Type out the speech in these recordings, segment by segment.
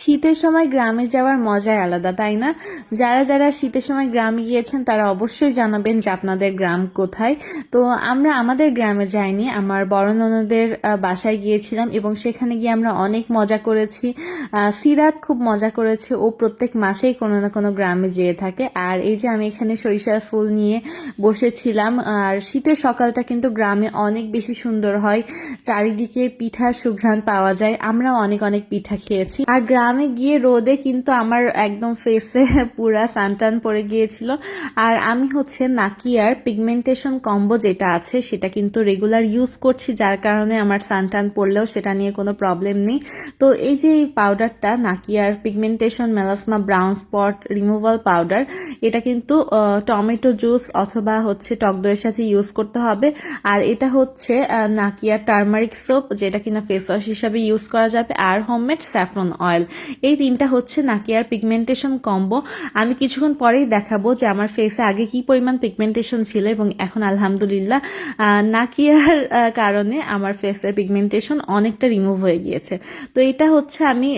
শীতের সময় গ্রামে যাওয়ার মজাই আলাদা, তাই না? যারা যারা শীতের সময় গ্রামে গিয়েছেন, তারা অবশ্যই জানাবেন যে আপনাদের গ্রাম কোথায়। তো আমরা আমাদের গ্রামে যাইনি, আমার বড় ননদের বাসায় গিয়েছিলাম এবং সেখানে গিয়ে আমরা অনেক মজা করেছি। সিরাত খুব মজা করেছে, ও প্রত্যেক মাসেই কোনো না কোনো গ্রামে যেয়ে থাকে। আর এই যে আমি এখানে সরিষার ফুল নিয়ে বসেছিলাম, আর শীতের সকালটা কিন্তু গ্রামে অনেক বেশি সুন্দর হয়। চারিদিকে পিঠার সুঘ্রাণ পাওয়া যায়, আমরাও অনেক অনেক পিঠা খেয়েছি। আর গ্রামে গিয়ে রোদে কিন্তু আমার একদম ফেসে পুরা সানটান পড়ে গিয়েছিল। আর আমি হচ্ছে নাকিয়ার পিগমেন্টেশন কম্বো যেটা আছে সেটা কিন্তু রেগুলার ইউজ করছি যার কারণে আমার সানটান পড়লেও সেটা নিয়ে কোনো প্রবলেম নেই। তো এই যে এই পাউডারটা নাকিয়ার pigmentation melasma brown spot removal powder এটা কিন্তু টমেটো জুস অথবা হচ্ছে টক দইয়ের সাথে ইউজ করতে হবে। আর এটা হচ্ছে আহ, নাকিয়া টার্মারিক সোপ যেটা কিনা ফেস ওয়াশ হিসাবে ইউজ করা যাবে। আর হোমমেড স্যাফরন অয়েল এই তিনটা হচ্ছে নাকিয়ার পিগমেন্টেশন কম্বো আমি কিছুক্ষণ পরেই দেখাবো যে আমার ফেসে আগে কি পরিমাণ পিগমেন্টেশন ছিল এবং এখন আলহামদুলিল্লাহ নাকিয়ার কারণে আমার ফেসের পিগমেন্টেশন অনেকটা রিমুভ হয়ে গিয়েছে। তো এটা হচ্ছে আমি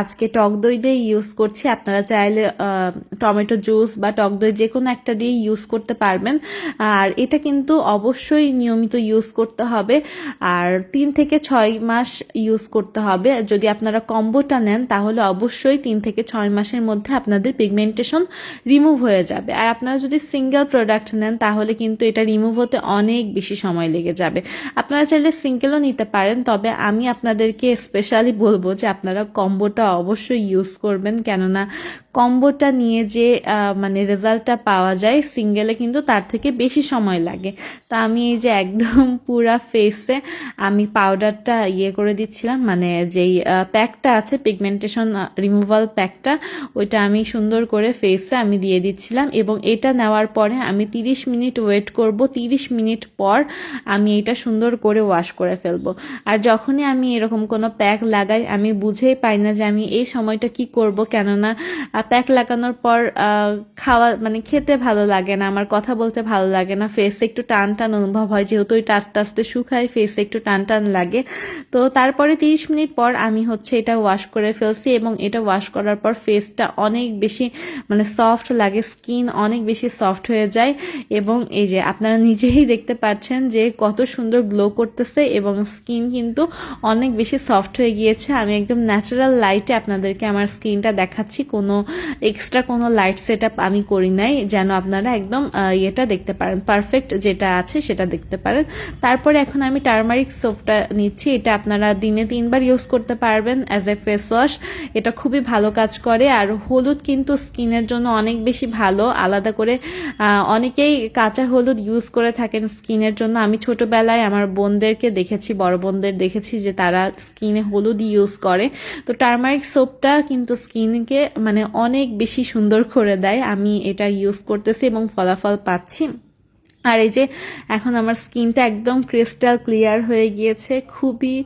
আজকে টক দই দিয়ে ইউজ করছি। আপনারা চাইলে টমেটো জুস বা টক দই যে কোনো একটা দিয়ে ইউজ করতে পারবেন। আর এটা কিন্তু অবশ্যই নিয়মিত ইউজ করতে হবে। আর তিন থেকে ছয় মাস ইউজ করতে হবে। যদি আপনারা কম্বোটা নেন তাহলে অবশ্যই তিন থেকে ছয় মাসের মধ্যে আপনাদের পিগমেন্টেশন রিমুভ হয়ে যাবে। আর আপনারা যদি সিঙ্গেল প্রোডাক্ট নেন, তাহলে কিন্তু এটা রিমুভ হতে অনেক বেশি সময় লেগে যাবে। আপনারা চাইলে সিঙ্গেলও নিতে পারেন, তবে আমি আপনাদেরকে স্পেশালি বলব যে আপনারা কম্বোটা অবশ্যই ইউজ করবেন। কেননা কম্বোটা নিয়ে যে মানে রেজাল্টটা পাওয়া যায় সিঙ্গেলে কিন্তু তার থেকে বেশি সময় লাগে। তা আমি এই যে একদম পুরা ফেসে আমি পাউডারটা ইয়ে করে দিচ্ছিলাম মানে যেই প্যাকটা আছে পিগমেন্টেশন রিমুভাল প্যাকটা ওইটা আমি সুন্দর করে ফেসে আমি দিয়ে দিচ্ছিলাম এবং এটা নেওয়ার পরে আমি 30 মিনিট ওয়েট করব 30 মিনিট পর আমি এটা সুন্দর করে ওয়াশ করে ফেলব। আর যখনই আমি এরকম কোনো প্যাক লাগাই, আমি বুঝেই পাই না যে আমি এই সময়টা কি করব, কেননা প্যাক লাগানোর পর খাওয়া মানে খেতে ভালো লাগে না, আমার কথা বলতে ভালো লাগে না ফেসে একটু টান টান অনুভব হয়, যেহেতু এটা আস্তে আস্তে শুকায় ফেসে একটু টান টান লাগে। তো তারপরে তিরিশ মিনিট পর আমি হচ্ছে এটা ওয়াশ করে ফেলছি এবং এটা ওয়াশ করার পর ফেসটা অনেক বেশি মানে সফট লাগে স্কিন অনেক বেশি সফট হয়ে যায় এবং এই যে আপনারা নিজেই দেখতে পাচ্ছেন যে কত সুন্দর গ্লো করতেছে এবং স্কিন কিন্তু অনেক বেশি সফট হয়ে গিয়েছে। আমি একদম ন্যাচারাল লাইটে আপনাদেরকে আমার স্কিনটা দেখাচ্ছি, কোনো এক্সট্রা কোনো লাইট সেট আমি করি নাই, যেন আপনারা একদম ইয়েটা দেখতে পারেন পারফেক্ট যেটা আছে সেটা দেখতে পারেন। তারপরে এখন আমি টার্মারিক সোপটা নিচ্ছি, এটা আপনারা দিনে তিনবার ইউজ করতে পারবেন অ্যাজ এ ফেস ওয়াশ এটা খুবই ভালো কাজ করে, আর হলুদ কিন্তু স্কিনের জন্য অনেক বেশি ভালো, আলাদা করে অনেকেই কাঁচা হলুদ ইউজ করে থাকেন স্কিনের জন্য। আমি ছোটবেলায় আমার বোনদেরকে দেখেছি, বড় বোনদের দেখেছি যে তারা স্কিনে হলুদ ইউজ করে। তো টার্মারিক সোপটা কিন্তু স্কিনকে মানে অনেক বেশি সুন্দর করে দেয়। আমি এটা ইউজ করতেছি এবং ফলাফল পাচ্ছি। আর এই যে এখন আমার স্কিনটা একদম ক্রিস্টাল ক্লিয়ার হয়ে গিয়েছে, খুবই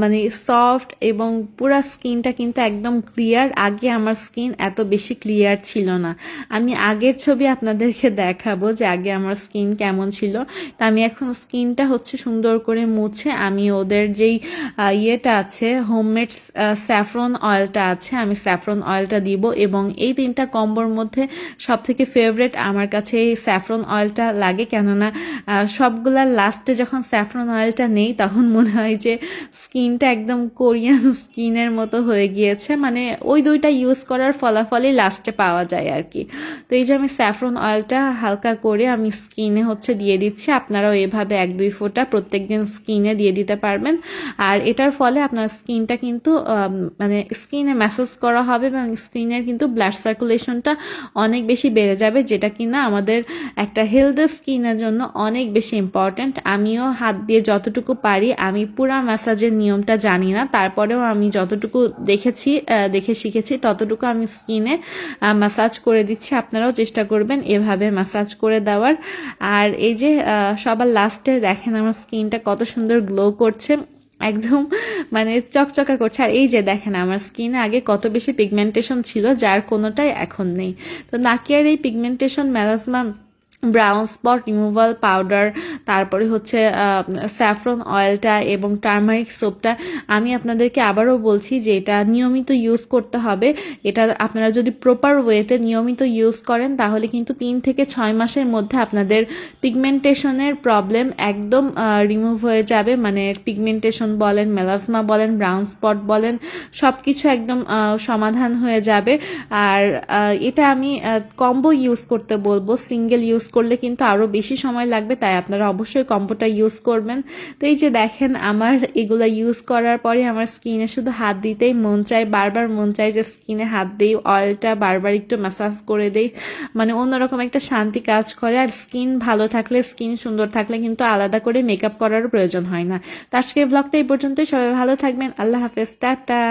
মানে সফট এবং পুরো স্কিনটা কিন্তু একদম ক্লিয়ার। আগে আমার স্কিন এত বেশি ক্লিয়ার ছিল না। আমি আগের ছবি আপনাদেরকে দেখাবো যে আগে আমার স্কিন কেমন ছিল। তা আমি এখন স্কিনটা হচ্ছে সুন্দর করে মুছে, আমি ওদের যেই ইয়েটা আছে, হোমমেড স্যাফরন অয়েলটা আছে, আমি স্যাফরন অয়েলটা দিব এবং এই তিনটা কম্বোর মধ্যে সব থেকে ফেভারেট আমার কাছে এই স্যাফরন অয়েলটা লাগে কেননা আহ, সবগুলার লাস্টে যখন স্যাফরন অয়েলটা নেই তখন মনে হয় যে স্কিনটা একদম কোরিয়ান স্কিনের মতো হয়ে গিয়েছে। মানে ওই দুইটা ইউজ করার ফলাফলই লাস্টে পাওয়া যায় আর কি তো এই যে আমি স্যাফরন অয়েলটা হালকা করে আমি স্কিনে হচ্ছে দিয়ে দিচ্ছি। আপনারাও এভাবে এক দুই ফোঁটা প্রত্যেক দিন স্কিনে দিয়ে দিতে পারবেন। আর এটার ফলে আপনার স্কিনটা কিন্তু মানে স্কিনে ম্যাসেজ করা হবে এবং স্কিনের কিন্তু ব্লাড সার্কুলেশনটা অনেক বেশি বেড়ে যাবে যেটা কিনা আমাদের একটা হেলদি স্কিনের জন্য অনেক বেশি ইম্পর্ট্যান্ট আমিও হাত দিয়ে যতটুকু পারি, আমি পুরা ম্যাসাজের নিয়মটা জানি না। তারপরেও আমি যতটুকু দেখেছি দেখে শিখেছি, ততটুকু আমি স্কিনে ম্যাসাজ করে দিচ্ছি। আপনারাও চেষ্টা করবেন এভাবে ম্যাসাজ করে দেওয়ার। আর এই যে সবার লাস্টে দেখেন আমার স্কিনটা কত সুন্দর গ্লো করছে, একদম মানে চকচকা করছে। আর এই যে দেখেন আমার স্কিনে আগে কত বেশি পিগমেন্টেশন ছিল, যার কোনোটাই এখন নেই। তো নাকিয়ার এই pigmentation melasma brown spot removal powder, তারপরে হচ্ছে স্যাফরন অয়েলটা এবং টার্মারিক সোপটা আমি আপনাদেরকে আবারও বলছি যে এটা নিয়মিত ইউজ করতে হবে। এটা আপনারা যদি প্রপার ওয়েতে নিয়মিত ইউজ করেন, তাহলে কিন্তু তিন থেকে ছয় মাসের মধ্যে আপনাদের পিগমেন্টেশনের প্রবলেম একদম রিমুভ হয়ে যাবে। মানে পিগমেন্টেশন বলেন মেলাসমা বলেন, ব্রাউন স্পট বলেন সব কিছু একদম সমাধান হয়ে যাবে। আর এটা আমি কম্বো ইউজ করতে বলব, সিঙ্গেল ইউজ করলে কিন্তু আরও বেশি সময় লাগবে, তাই আপনারা অবশ্যই কম্বোটা ইউজ করবেন। তো এই যে দেখেন, আমার এগুলো ইউজ করার পরে আমার স্কিনে শুধু হাত দিতেই মন চায়, বারবার মন চায় যে স্কিনে হাত দিই, অয়েলটা বারবার একটু ম্যাসাজ করে দেই। মানে অন্যরকম একটা শান্তি কাজ করে, আর স্কিন ভালো থাকলে, স্কিন সুন্দর থাকলে কিন্তু আলাদা করে মেকআপ করারও প্রয়োজন হয় না। তো আজকের ব্লগটা এই পর্যন্তই, সবাই ভালো থাকবেন, আল্লাহ হাফেজ, টাটা।